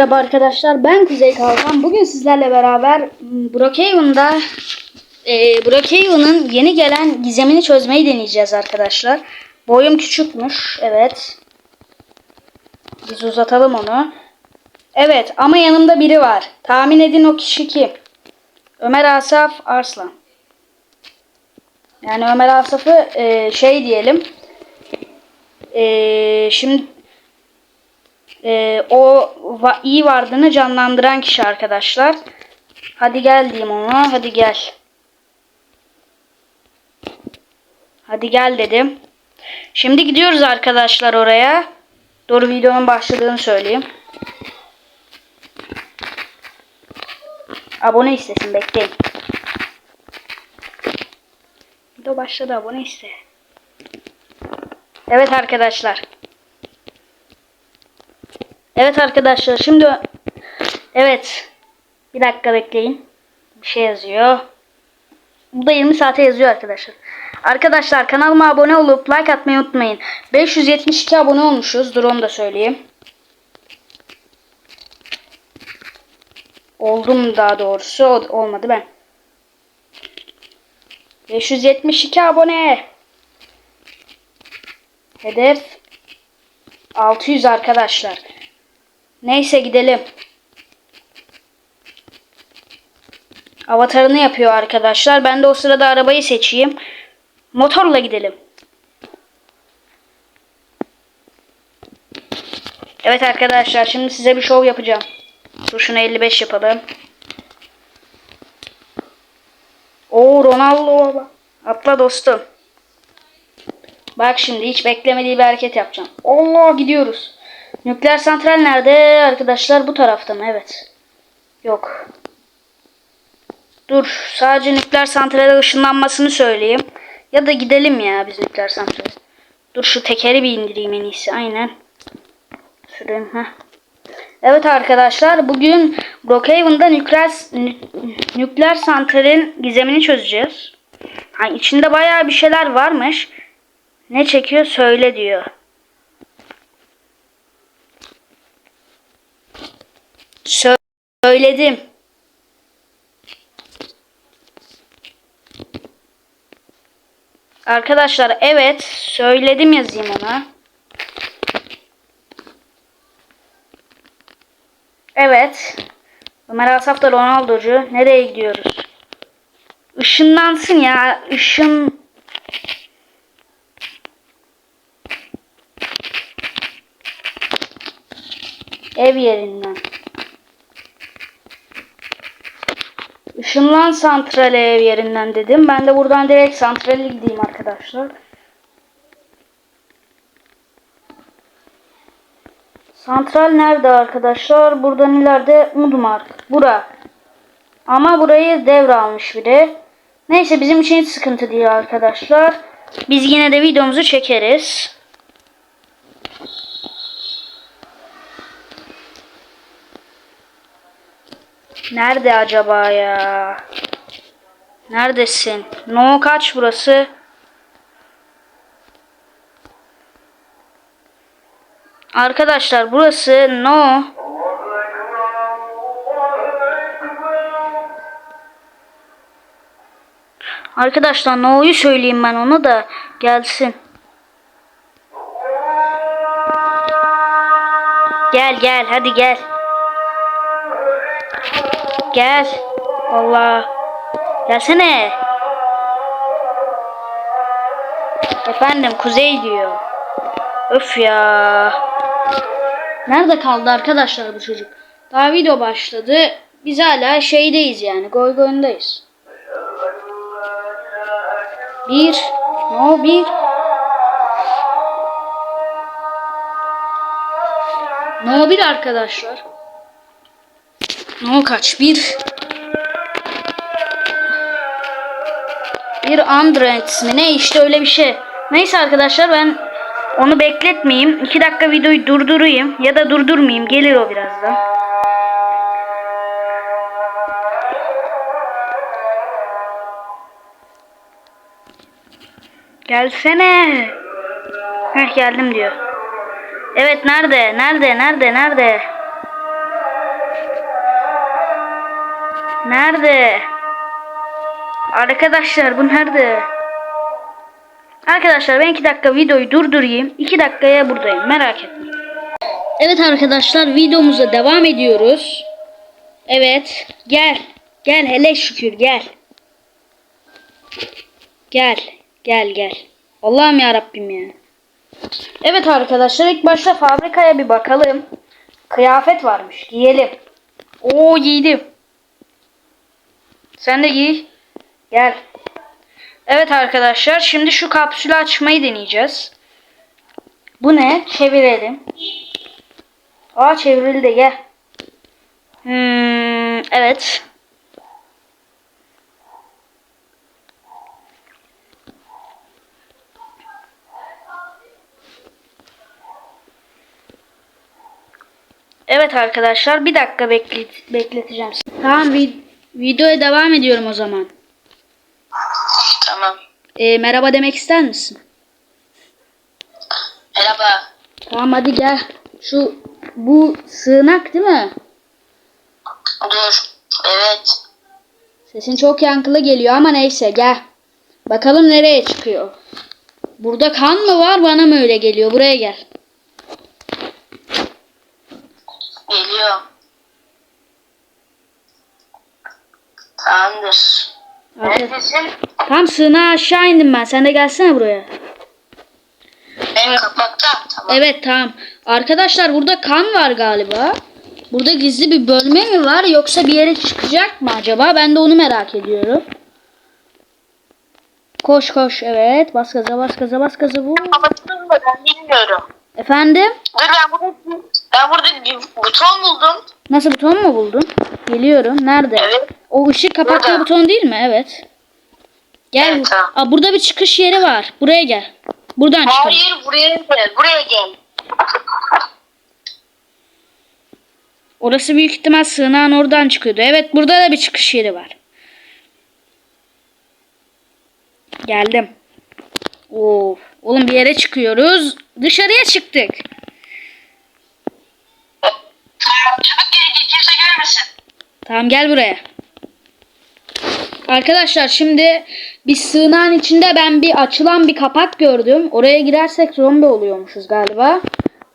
Merhaba arkadaşlar ben Kuzey Kalkan. Bugün sizlerle beraber Brookhaven'da e, Brookhaven'ın yeni gelen gizemini çözmeyi deneyeceğiz arkadaşlar. Boyum küçükmüş. Evet. Biz uzatalım onu. Evet ama yanımda biri var. Tahmin edin o kişi kim? Ömer Asaf Arslan. Yani Ömer Asaf'ı e, şey diyelim. E, şimdi ee, o va- iyi vardığını canlandıran kişi arkadaşlar. Hadi gel diyeyim ona. Hadi gel. Hadi gel dedim. Şimdi gidiyoruz arkadaşlar oraya. Doğru videonun başladığını söyleyeyim. Abone istesin bekleyin. Video başladı abone iste. Evet arkadaşlar. Evet arkadaşlar şimdi evet bir dakika bekleyin. Bir şey yazıyor. Bu da 20 saate yazıyor arkadaşlar. Arkadaşlar kanalıma abone olup like atmayı unutmayın. 572 abone olmuşuz. Dur onu da söyleyeyim. Oldum daha doğrusu. Olmadı ben. 572 abone. Hedef 600 arkadaşlar. Neyse gidelim. Avatarını yapıyor arkadaşlar. Ben de o sırada arabayı seçeyim. Motorla gidelim. Evet arkadaşlar şimdi size bir şov yapacağım. Dur şunu 55 yapalım. Oo Ronaldo. Atla dostum. Bak şimdi hiç beklemediği bir hareket yapacağım. Allah gidiyoruz. Nükleer santral nerede arkadaşlar? Bu tarafta mı? Evet. Yok. Dur. Sadece nükleer santrale ışınlanmasını söyleyeyim. Ya da gidelim ya biz nükleer santrale. Dur şu tekeri bir indireyim en iyisi. Aynen. Süreyim. Heh. Evet arkadaşlar bugün Brookhaven'da nükleer, nü- nükleer santralin gizemini çözeceğiz. Ha, içinde bayağı bir şeyler varmış. Ne çekiyor söyle diyor. Sö- Söyledim. Arkadaşlar evet söyledim yazayım ona. Evet. Ömer Asaf da Ronaldo'cu. Nereye gidiyoruz? Işınlansın ya. Işın... Ev yerinden. Işınlan santrale ev yerinden dedim. Ben de buradan direkt santrale gideyim arkadaşlar. Santral nerede arkadaşlar? Buradan ileride Udmark. Bura. Ama burayı devralmış biri. Neyse bizim için hiç sıkıntı değil arkadaşlar. Biz yine de videomuzu çekeriz. Nerede acaba ya? Neredesin? No kaç burası? Arkadaşlar burası no. Arkadaşlar no'yu söyleyeyim ben ona da gelsin. Gel gel hadi gel. Gel. Allah. Gelsene. Efendim kuzey diyor. Öf ya. Nerede kaldı arkadaşlar bu çocuk? Daha video başladı. Biz hala şeydeyiz yani. Goy goyundayız. Bir. No bir. No bir arkadaşlar. No kaç? Bir. Bir Android mi? Ne işte öyle bir şey. Neyse arkadaşlar ben onu bekletmeyeyim. 2 dakika videoyu durdurayım. Ya da durdurmayayım. Gelir o birazdan. Gelsene. Heh geldim diyor. Evet nerede? Nerede? Nerede? Nerede? Nerede? Arkadaşlar bu nerede? Arkadaşlar ben 2 dakika videoyu durdurayım. 2 dakikaya buradayım. Merak etmeyin. Evet arkadaşlar videomuza devam ediyoruz. Evet. Gel. Gel hele şükür gel. Gel. Gel gel. Allah'ım ya Rabbim ya. Evet arkadaşlar ilk başta fabrikaya bir bakalım. Kıyafet varmış. Giyelim. Oo giydim. Sen de giy. Gel. Evet arkadaşlar şimdi şu kapsülü açmayı deneyeceğiz. Bu ne? Çevirelim. Aa çevrildi gel. Hmm, evet. Evet arkadaşlar bir dakika beklet bekleteceğim. Tamam vi- videoya devam ediyorum o zaman. Tamam. Ee, merhaba demek ister misin? Merhaba. Tamam hadi gel. Şu bu sığınak değil mi? Dur. Evet. Sesin çok yankılı geliyor ama neyse gel. Bakalım nereye çıkıyor. Burada kan mı var bana mı öyle geliyor? Buraya gel. Geliyor. Tamamdır. Neredesin? Tam sığınağa aşağı indim ben. Sen de gelsene buraya. Ben kapakta. Tamam. Evet tamam. Arkadaşlar burada kan var galiba. Burada gizli bir bölme mi var yoksa bir yere çıkacak mı acaba? Ben de onu merak ediyorum. Koş koş evet. Bas gaza bas gaza bas gaza bu. Ben bilmiyorum. Efendim? Dur ben burada, ben burada bir buton buldum. Nasıl buton mu buldun? Geliyorum. Nerede? Evet. O ışık kapatma Burada. buton değil mi? Evet. Gel. Evet, tamam. Aa, burada bir çıkış yeri var. Buraya gel. Buradan çıkalım. Hayır buraya gel. Buraya gel. Orası büyük ihtimal sığınağın oradan çıkıyordu. Evet burada da bir çıkış yeri var. Geldim. Of. Oğlum bir yere çıkıyoruz. Dışarıya çıktık. Görmesin. Tamam gel buraya. Arkadaşlar şimdi bir sığınağın içinde ben bir açılan bir kapak gördüm. Oraya girersek zombi oluyormuşuz galiba.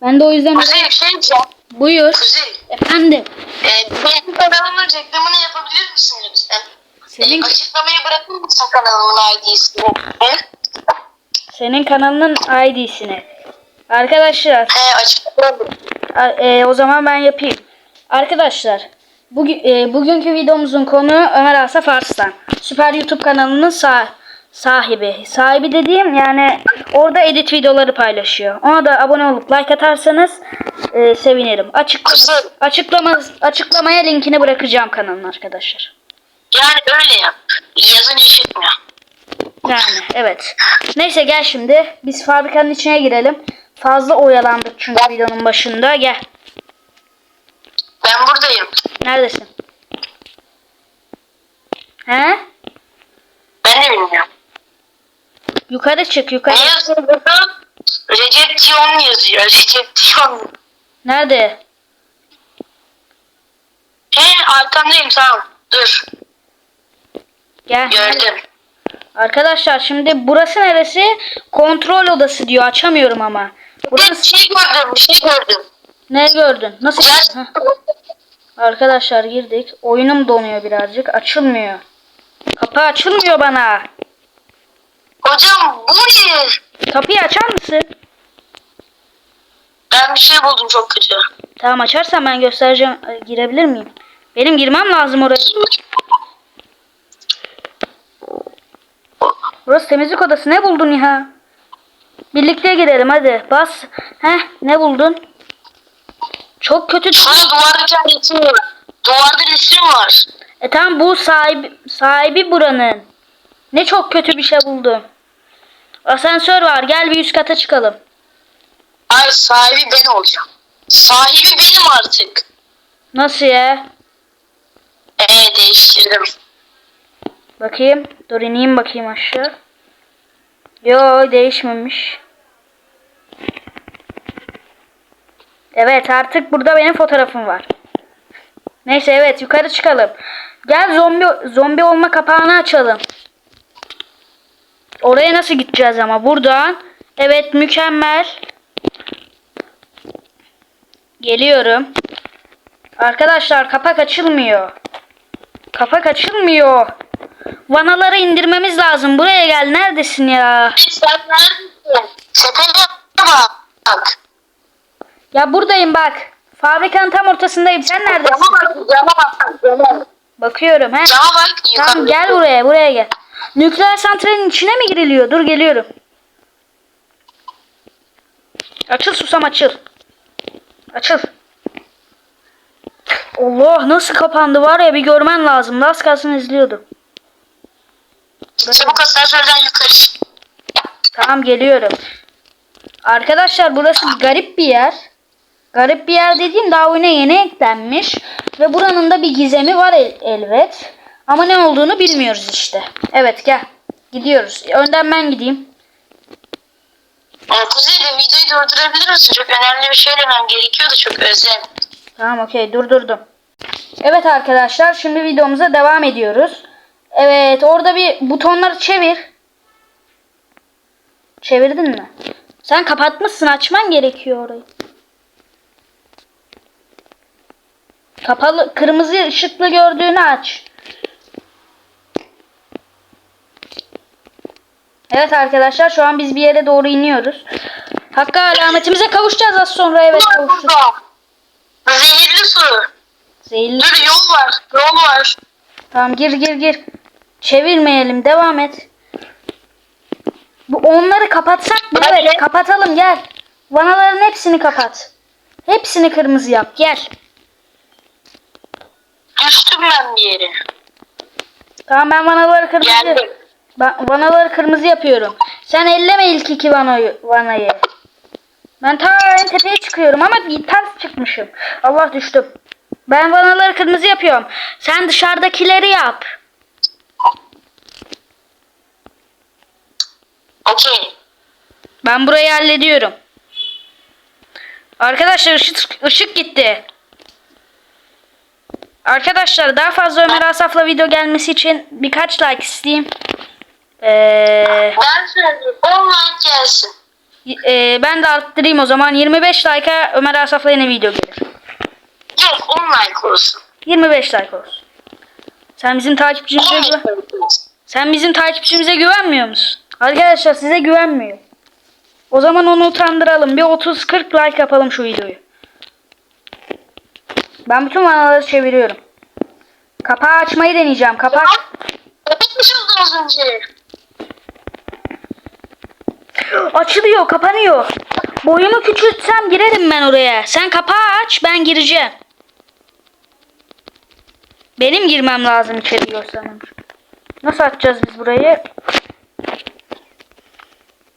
Ben de o yüzden Kuzey bir şey diyeceğim. buyur. Kuzey. Efendim. E, benim kanalımın reklamını yapabilir misin lütfen? Senin E, açıklamayı bırakır mısın kanalımın ID'sini? senin kanalının ID'sini. Arkadaşlar He açıkladım. E, o zaman ben yapayım. Arkadaşlar bugün e, bugünkü videomuzun konu Ömer Asaf Arslan. Süper YouTube kanalının sah- sahibi. Sahibi dediğim yani orada edit videoları paylaşıyor. Ona da abone olup like atarsanız e, sevinirim. Açıklama, açıklama, açıklamaya linkini bırakacağım kanalın arkadaşlar. Yani öyle yap. Yazın işitmiyor. Yani evet. Neyse gel şimdi biz fabrikanın içine girelim. Fazla oyalandık çünkü videonun başında. Gel. Ben buradayım. Neredesin? He? Ben de bilmiyorum. Yukarı çık yukarı. Ne yazıyor burada? Recep Tiyon yazıyor. Recep Tiyon. Nerede? He arkandayım tamam. Dur. Gel. Gördüm. Arkadaşlar şimdi burası neresi? Kontrol odası diyor. Açamıyorum ama. Bir Burası şey gördüm. Bir şey gördüm. ne gördün? Nasıl? Gel. Arkadaşlar girdik. Oyunum donuyor birazcık. Açılmıyor. Kapı açılmıyor bana. Hocam bu ne? Kapıyı açar mısın? Ben bir şey buldum çok kötü. Tamam açarsan ben göstereceğim. Girebilir miyim? Benim girmem lazım oraya. Burası temizlik odası. Ne buldun ya? Birlikte girelim hadi. Bas. Heh ne buldun? Çok kötü. Şurada duvarda bir resim var. Duvarda resim var. E tamam bu sahibi, sahibi buranın. Ne çok kötü bir şey buldum. Asansör var. Gel bir üst kata çıkalım. Ay sahibi ben olacağım. Sahibi benim artık. Nasıl ya? Ee değiştirdim. Bakayım. Dur ineyim bakayım aşağı. Yo değişmemiş. Evet artık burada benim fotoğrafım var. Neyse evet yukarı çıkalım. Gel zombi zombi olma kapağını açalım. Oraya nasıl gideceğiz ama buradan? Evet mükemmel. Geliyorum. Arkadaşlar kapak açılmıyor. Kapak açılmıyor. Vanaları indirmemiz lazım. Buraya gel. Neredesin ya? Sen neredesin? Sepete bak. Ya buradayım bak. Fabrikanın tam ortasındayım. Sen neredesin? Cama bak, cama bak, cama. Bakıyorum he. Cama bak, Tamam gel buraya. Buraya gel. Nükleer santralin içine mi giriliyor? Dur geliyorum. Açıl susam açıl. Açıl. Allah nasıl kapandı var ya bir görmen lazım. Az kalsın izliyordum. Çabuk asansörden yukarı. Tamam geliyorum. Arkadaşlar burası garip bir yer. Garip bir yer dediğim daha oyuna yeni eklenmiş. Ve buranın da bir gizemi var el- elbet. Ama ne olduğunu bilmiyoruz işte. Evet gel. Gidiyoruz. Önden ben gideyim. Aa, Kuzey'de videoyu durdurabilir misin? Çok önemli bir şey demem gerekiyordu. Çok özel. Tamam okey durdurdum. Evet arkadaşlar şimdi videomuza devam ediyoruz. Evet orada bir butonları çevir. Çevirdin mi? Sen kapatmışsın açman gerekiyor orayı. Kapalı kırmızı ışıklı gördüğünü aç. Evet arkadaşlar şu an biz bir yere doğru iniyoruz. Hakkı alametimize kavuşacağız az sonra evet kavuştuk. Zehirli su. Zehirli Dur yol var. Yol var. Tamam gir gir gir. Çevirmeyelim devam et. Bu onları kapatsak mı? Evet kapatalım gel. Vanaların hepsini kapat. Hepsini kırmızı yap gel. Düştüm ben bir yere. Tamam ben vanaları kırmızı Geldim. ben vanaları kırmızı yapıyorum. Sen elleme ilk iki vanayı. vanayı. Ben ta en tepeye çıkıyorum ama bir ters çıkmışım. Allah düştüm. Ben vanaları kırmızı yapıyorum. Sen dışarıdakileri yap. Okey. Ben burayı hallediyorum. Arkadaşlar ışık, ışık gitti. Arkadaşlar daha fazla Ömer Asaf'la video gelmesi için birkaç like isteyeyim. Ee, Ben söyleyeyim. 10 like gelsin. e, ben de arttırayım o zaman. 25 like'a Ömer Asaf'la yine video gelir. Yok 10 like olsun. 25 like olsun. Sen bizim takipçimize 10 güven. Sen bizim takipçimize güvenmiyor musun? Arkadaşlar size güvenmiyor. O zaman onu utandıralım. Bir 30-40 like yapalım şu videoyu. Ben bütün vanaları çeviriyorum. Kapağı açmayı deneyeceğim. Kapak. Kapatmışız da az önce. Açılıyor, kapanıyor. Boyumu küçültsem girerim ben oraya. Sen kapağı aç, ben gireceğim. Benim girmem lazım içeri göstermem. Nasıl açacağız biz burayı?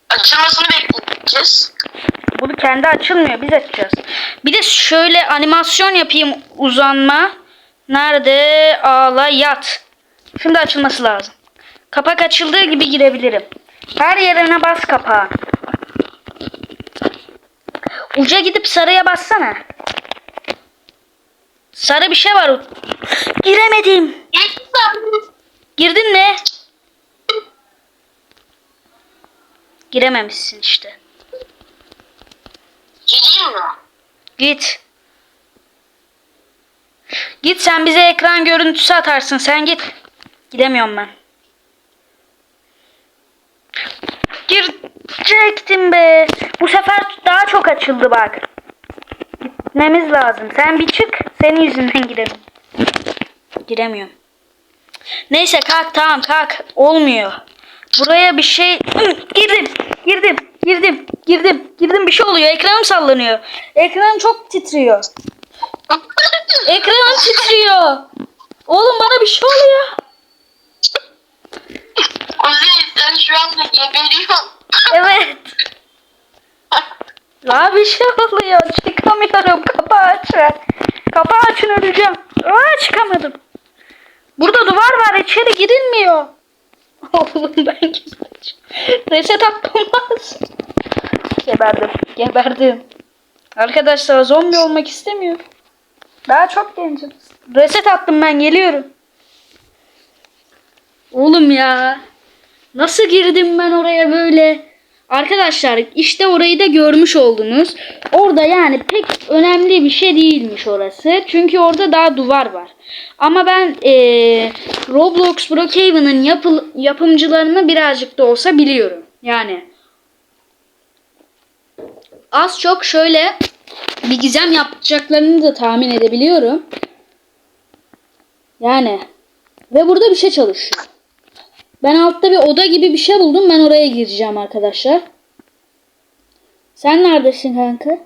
Açılmasını bekleyeceğiz. Bunu kendi açılmıyor. Biz açacağız. Bir de şöyle animasyon yapayım uzanma. Nerede? Ağla yat. Şimdi açılması lazım. Kapak açıldığı gibi girebilirim. Her yerine bas kapağı. Uca gidip sarıya bassana. Sarı bir şey var. Giremedim. Girdin mi? Girememişsin işte. Git. Git sen bize ekran görüntüsü atarsın. Sen git. Gidemiyorum ben. Girecektim be. Bu sefer daha çok açıldı bak. Gitmemiz lazım. Sen bir çık. Senin yüzünden girelim. Giremiyorum. Neyse kalk tamam kalk. Olmuyor. Buraya bir şey... Hı, Girdim. Girdim. Girdim. Girdim. Bir şey oluyor. Ekranım sallanıyor. Ekran çok titriyor. Ekranım titriyor. Oğlum bana bir şey oluyor. Kuzey sen şu anda geberiyorsun. Evet. La bir şey oluyor. Çıkamıyorum. Kapağı aç ver. Kapağı açın öleceğim. Aa çıkamadım. Burada duvar var. içeri girilmiyor. Oğlum ben. Reset attım lazım. Geberdim. Geberdim. Arkadaşlar zombi olmak istemiyorum. Daha çok gencim. Reset attım ben geliyorum. Oğlum ya. Nasıl girdim ben oraya böyle? Arkadaşlar işte orayı da görmüş oldunuz. Orada yani pek önemli bir şey değilmiş orası. Çünkü orada daha duvar var. Ama ben eee, Roblox Brookhaven'ın yapımcılarını birazcık da olsa biliyorum. Yani az çok şöyle bir gizem yapacaklarını da tahmin edebiliyorum. Yani ve burada bir şey çalışıyor. Ben altta bir oda gibi bir şey buldum. Ben oraya gireceğim arkadaşlar. Sen neredesin kanka?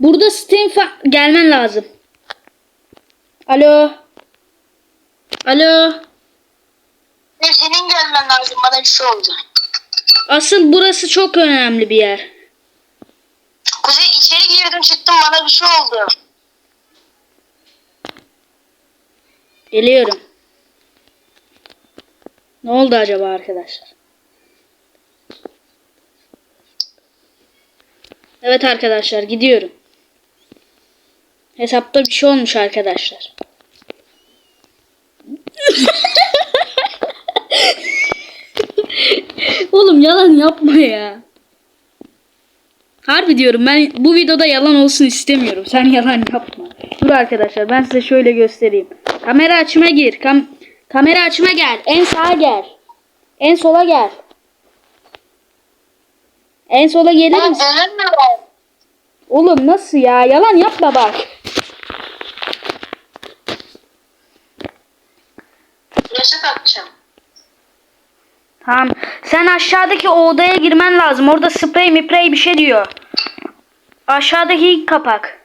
Burada Steam gelmen lazım. Alo. Alo. Ne senin gelmen lazım bana bir şey oldu. Asıl burası çok önemli bir yer. Kuzey içeri girdim çıktım bana bir şey oldu. Geliyorum. Ne oldu acaba arkadaşlar? Evet arkadaşlar gidiyorum. Hesapta bir şey olmuş arkadaşlar. Oğlum yalan yapma ya. Harbi diyorum ben bu videoda yalan olsun istemiyorum. Sen yalan yapma. Dur arkadaşlar ben size şöyle göstereyim. Kamera açıma gir. Kam kamera açıma gel. En sağa gel. En sola gel. En sola gelir Ben misin? Oğlum nasıl ya? Yalan yapma bak. Reset atacağım. Tamam. Sen aşağıdaki o odaya girmen lazım. Orada sprey miprey bir şey diyor. Aşağıdaki kapak.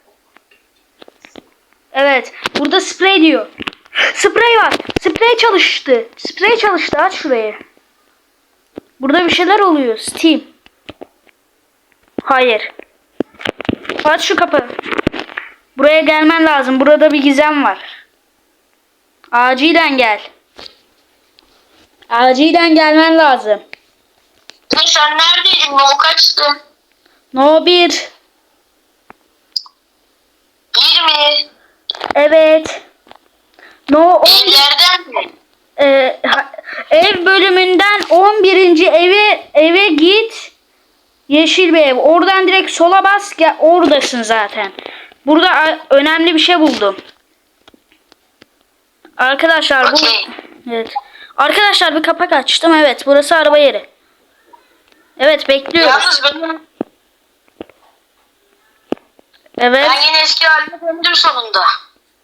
Evet. Burada sprey diyor. Sprey var. Sprey çalıştı. Sprey çalıştı. Aç şurayı. Burada bir şeyler oluyor. Steam. Hayır. Aç şu kapı. Buraya gelmen lazım. Burada bir gizem var. Acilen gel. Acilen gelmen lazım. Ne sen neredeydin? Yol kaçtı? No 1. Bir mi? Evet. No 10. Evlerden mi? Ee, ev bölümünden 11. eve eve git. Yeşil bir ev. Oradan direkt sola bas. Gel, oradasın zaten. Burada önemli bir şey buldum. Arkadaşlar bu. Evet. Arkadaşlar bir kapak açtım. Evet, burası araba yeri. Evet, bekliyoruz. Yalnız benim, Evet. ben yine eski halime döndüm sonunda.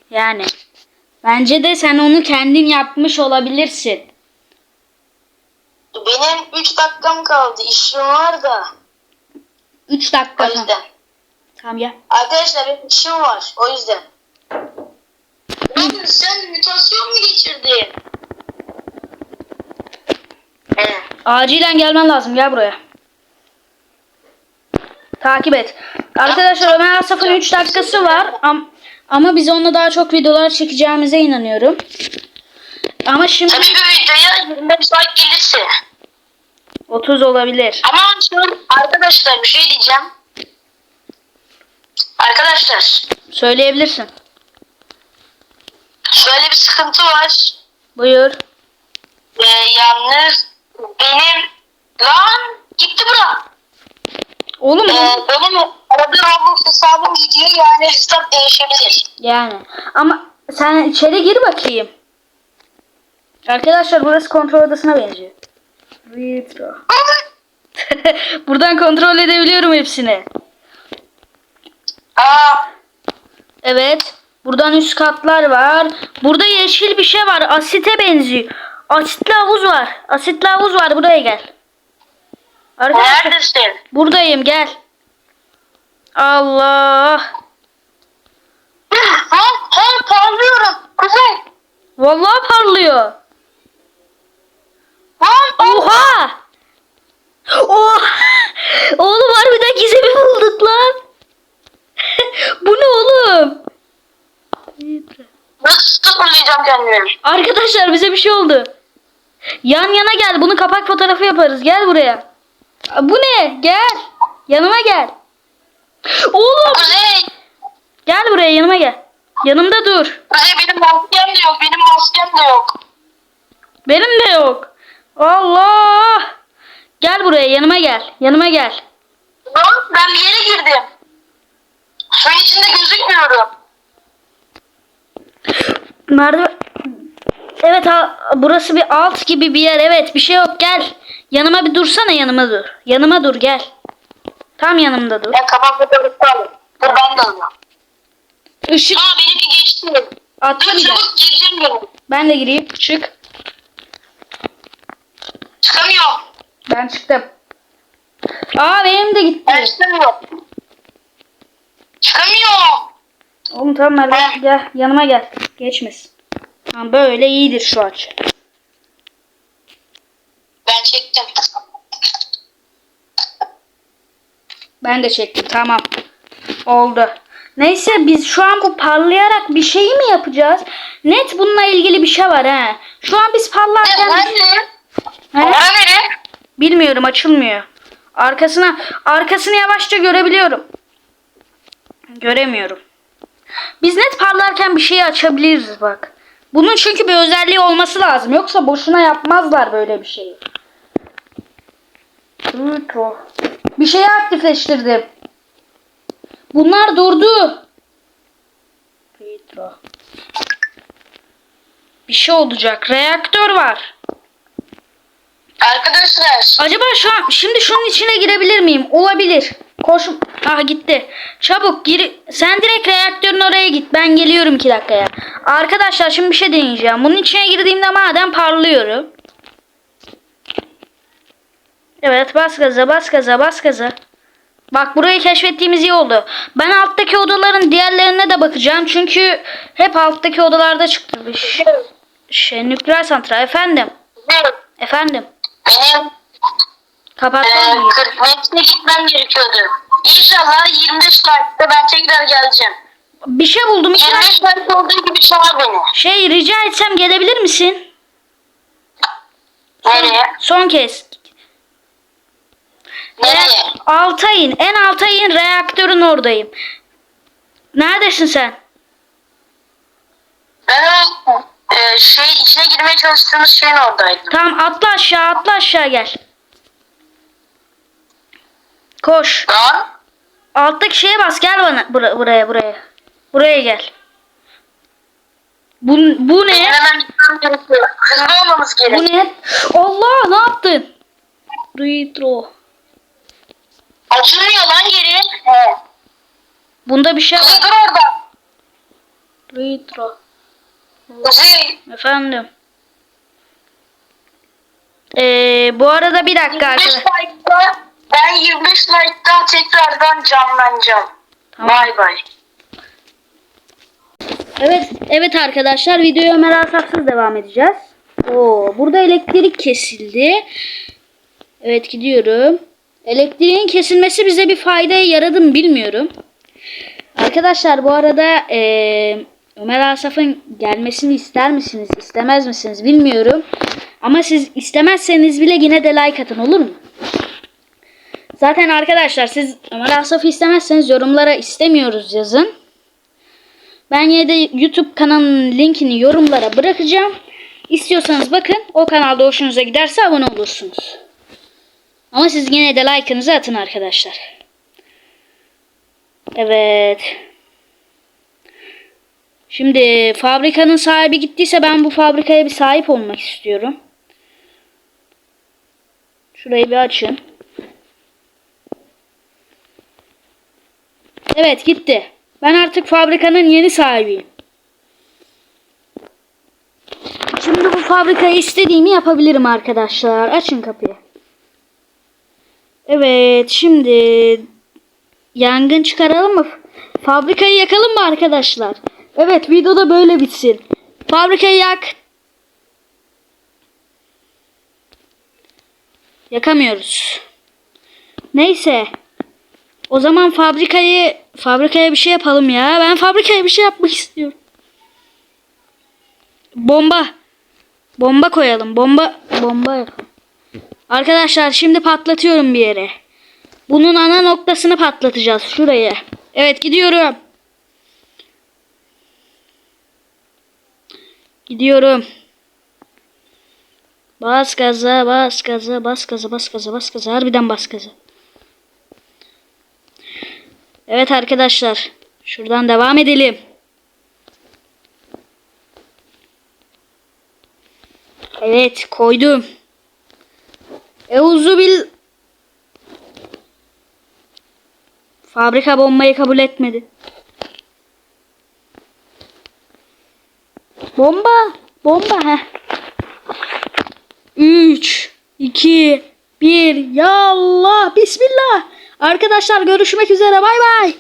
Yani bence de sen onu kendin yapmış olabilirsin. Benim 3 dakikam kaldı. İşim var da. 3 O dakika. yüzden. Tamam ya. Arkadaşlar benim işim var. O yüzden. Lan sen mutasyon mu geçirdin? Evet. Acilen gelmen lazım. Gel buraya. Takip et. Arkadaşlar Ömer Asaf'ın 3 dakikası var. Am- ama biz onunla daha çok videolar çekeceğimize inanıyorum. Ama şimdi Tabii bir videoya 25 like gelirse. 30 olabilir. Ama arkadaşlar bir şey diyeceğim. Arkadaşlar Söyleyebilirsin. şöyle bir sıkıntı var. Buyur. Ee, yalnız benim lan gitti bura. Oğlum Ee, benim arada Roblox hesabım gidiyor yani hesap değişebilir. yani. Ama sen içeri gir bakayım. Arkadaşlar burası kontrol odasına benziyor. Retro. Buradan kontrol edebiliyorum hepsini. Aa, Evet. Buradan üst katlar var. Burada yeşil bir şey var. Asite benziyor. Asitli havuz var. Asitli havuz var. Buraya gel. Arkadaşlar neredesin? buradayım gel. Allah. Lan lan parlıyorum. Kuzey. Vallahi parlıyor. Lan Oha. Oha. Oğlum harbiden gizemi bulduk lan. Bu ne oğlum? nasıl sıfırlayacağım kendimi? Arkadaşlar bize bir şey oldu. Yan yana gel. Bunu kapak fotoğrafı yaparız. Gel buraya. Bu ne? Gel. Yanıma gel. Oğlum. Kuzey. Gel buraya yanıma gel. Yanımda dur. Kuzey benim maskem de yok. Benim maskem de yok. Benim de yok. Allah. Gel buraya yanıma gel. Yanıma gel. Lan ben bir yere girdim. Suyun içinde gözükmüyorum. Merdiven. Evet ha, burası bir alt gibi bir yer. Evet bir şey yok gel. Yanıma bir dursana yanıma dur. Yanıma dur gel. Tam yanımda dur. Ben fotoğrafı alayım. Dur ben de alıyorum. Işık Aa benimki geçti. attı Dur bir de. çabuk gireceğim benim. Ben de gireyim. Çık. Çıkamıyorum. Ben çıktım. Aa benim de gitti. Ben çıkamıyorum. Çıkamıyorum. Oğlum tamam merdiven gel yanıma gel. Geçmesin. Tamam böyle iyidir şu açı. Ben çektim. Ben de çektim tamam. Oldu. Neyse biz şu an bu parlayarak bir şey mi yapacağız? Net bununla ilgili bir şey var ha. Şu an biz parlarken... He? Verin. Bilmiyorum açılmıyor. Arkasına arkasını yavaşça görebiliyorum. Göremiyorum. Biz net parlarken bir şeyi açabiliriz bak. Bunun çünkü bir özelliği olması lazım. Yoksa boşuna yapmazlar böyle bir şeyi. Retro. Bir şeyi aktifleştirdim. Bunlar durdu. Retro. Bir şey olacak. Reaktör var. Arkadaşlar. Acaba şu an şimdi şunun içine girebilir miyim? Olabilir. Koş. Ah gitti. Çabuk gir. Sen direkt reaktörün oraya git. Ben geliyorum 2 dakikaya. Arkadaşlar şimdi bir şey deneyeceğim. Bunun içine girdiğimde madem parlıyorum. Evet bas gaza bas gaza bas gaza. Bak burayı keşfettiğimiz iyi oldu. Ben alttaki odaların diğerlerine de bakacağım. Çünkü hep alttaki odalarda çıktı. Şey, şey nükleer santral efendim. Efendim. Benim Kapattın e, mı? 40 metre gitmem gerekiyordu. İnşallah 25 like'da ben tekrar geleceğim. Bir şey buldum. İki 25 like olduğu gibi çağır beni. Şey rica etsem gelebilir misin? Nereye? Son kez. Nereye? Altay'ın en Altay'ın reaktörün oradayım. Neredesin sen? Ben o e, şey içine girmeye çalıştığımız şeyin oradaydım. Tamam atla aşağı atla aşağı gel. Koş. Lan Alttaki şeye bas gel bana bura- buraya buraya. Buraya gel. Bu, bu ne? hemen gitmem gerekiyor. Hızlı olmamız. Bu ne? Allah ne yaptın? Retro. Açılmıyor lan geri. He. Bunda bir şey var. dur orada. Retro. Efendim. Ee, bu arada bir dakika 25 arkadaşlar. like'da ben 25 like'da tekrardan canlanacağım. Tamam. Bay bay. Evet, evet arkadaşlar videoya Ömer devam edeceğiz. Oo, burada elektrik kesildi. Evet gidiyorum. Elektriğin kesilmesi bize bir faydaya yaradı mı bilmiyorum. Arkadaşlar bu arada eee, Ömer Asaf'ın gelmesini ister misiniz, istemez misiniz bilmiyorum. Ama siz istemezseniz bile yine de like atın olur mu? Zaten arkadaşlar siz Ömer Asaf'ı istemezseniz yorumlara istemiyoruz yazın. Ben yine de YouTube kanalının linkini yorumlara bırakacağım. İstiyorsanız bakın o kanalda hoşunuza giderse abone olursunuz. Ama siz yine de like'ınızı atın arkadaşlar. Evet. Şimdi fabrikanın sahibi gittiyse ben bu fabrikaya bir sahip olmak istiyorum. Şurayı bir açın. Evet gitti. Ben artık fabrikanın yeni sahibiyim. Şimdi bu fabrikayı istediğimi yapabilirim arkadaşlar. Açın kapıyı. Evet şimdi yangın çıkaralım mı? Fabrikayı yakalım mı arkadaşlar? Evet videoda böyle bitsin. Fabrikayı yak. Yakamıyoruz. Neyse. O zaman fabrikayı fabrikaya bir şey yapalım ya. Ben fabrikaya bir şey yapmak istiyorum. Bomba. Bomba koyalım. Bomba bomba yapalım. Arkadaşlar şimdi patlatıyorum bir yere. Bunun ana noktasını patlatacağız şuraya. Evet gidiyorum. Gidiyorum. Bas gaza, bas gaza, bas gaza, bas gaza, bas gaza. Harbiden bas gaza. Evet arkadaşlar. Şuradan devam edelim. Evet koydum. Euzu bil Fabrika bombayı kabul etmedi. Bomba, bomba ha. 3 2 1 Ya Allah Bismillah. Arkadaşlar görüşmek üzere. Bay bay.